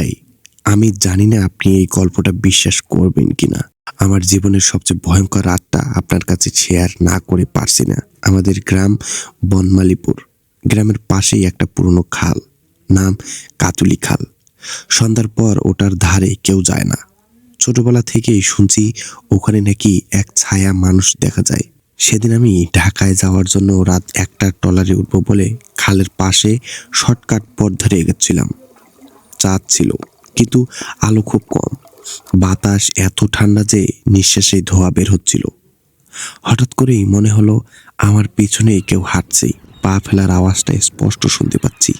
ভাই, আমি জানি না আপনি এই গল্পটা বিশ্বাস করবেন কিনা। আমার জীবনের সবচেয়ে ভয়ঙ্কর রাতটা আপনার কাছে শেয়ার না করে পারছি না। আমাদের গ্রাম বনমালিপুর। গ্রামের পাশেই একটা পুরনো খাল, নাম কাতুলি খাল। সন্ধ্যার পর ওটার ধারে কেউ যায় না। ছোটবেলা থেকেই শুনছি ওখানে নাকি এক ছায়া মানুষ দেখা যায়। সেদিন আমি ঢাকায় যাওয়ার জন্য রাত একটার টলারে উঠবো বলে খালের পাশে শর্টকাট পথ ধরে এগোচ্ছিলাম। চাঁদ ছিল, কিন্তু আলো খুব কম। বাতাস এত ঠান্ডা যে নিঃশ্বাসে ধোয়া বের হচ্ছিল। হঠাৎ করেই মনে হলো, আমার পিছনে কেউ হাঁটছে, পা ফেলার আওয়াজটা স্পষ্ট শুনতে পাচ্ছি।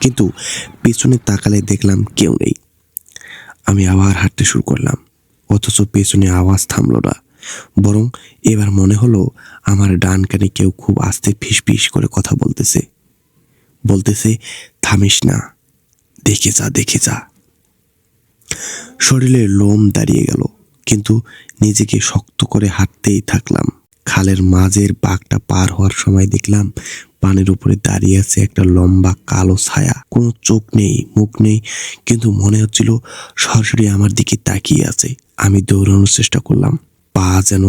কিন্তু পিছনে তাকালে দেখলাম কেউ নেই। আমি আবার হাঁটতে শুরু করলাম, অথচ পেছনে আওয়াজ থামলো না। বরং এবার মনে হলো, আমার ডান কানে কেউ খুব আস্তে ফিস ফিস করে কথা বলতেছে। বলতেছে, থামিস না। দেখে যা দেখে যা। শরীরে লোম দাঁড়িয়ে গেল, কিন্তু নিজেকে শক্ত করে হাঁটতেই থাকলাম। খালের মাঝের বাঘটা পার হওয়ার সময় দেখলাম পানির উপরে দাঁড়িয়ে আছে একটা লম্বা কালো ছায়া। কোনো চোখ নেই, মুখ নেই, কিন্তু মনে হচ্ছিল সরাসরি আমার দিকে তাকিয়ে আছে। আমি দৌড়ানোর চেষ্টা করলাম, পা যেন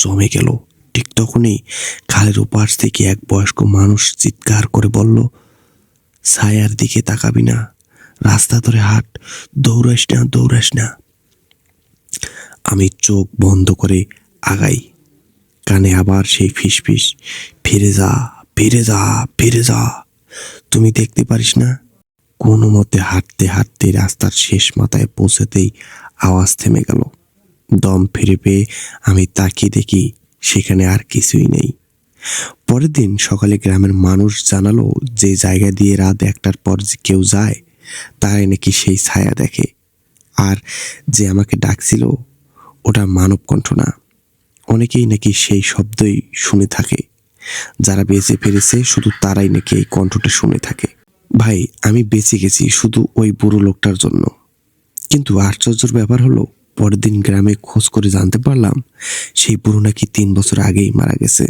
জমে গেল। ঠিক তখনই খালের ওপাশ থেকে এক বয়স্ক মানুষ চিৎকার করে বলল, ছায়ার দিকে তাকাবি না। রাস্তা ধরে হাট, দৌড়াস না দৌড়াস না। আমি চোখ বন্ধ করে আগাই। কানে আবার সেই ফিসফিস, ফিরে যা ফিরে যা ফিরে যা। তুমি দেখতে পারিস না, কোনো মতে হাঁটতে হাঁটতে রাস্তার শেষ মাথায় পৌঁছাতেই আওয়াজ থেমে গেল। দম ফিরে পেয়ে আমি তাকিয়ে দেখি সেখানে আর কিছুই নেই। পরের দিন সকালে গ্রামের মানুষ জানালো যে জায়গা দিয়ে রাত একটার পর কেউ যায় তারাই নাকি সেই ছায়া দেখে। আর যে আমাকে ডাকছিল, ওটা মানব কণ্ঠ না। অনেকেই নাকি সেই শব্দই শুনে থাকে। যারা বেঁচে ফিরেছে, শুধু তারাই নাকি এই কণ্ঠটা শুনে থাকে। ভাই, আমি বেঁচে গেছি শুধু ওই বুড়ো লোকটার জন্য। কিন্তু আশ্চর্যর ব্যাপার হলো, পরের দিন গ্রামে খোঁজ করে জানতে পারলাম, সেই বুড়ো নাকি তিন বছর আগেই মারা গেছে।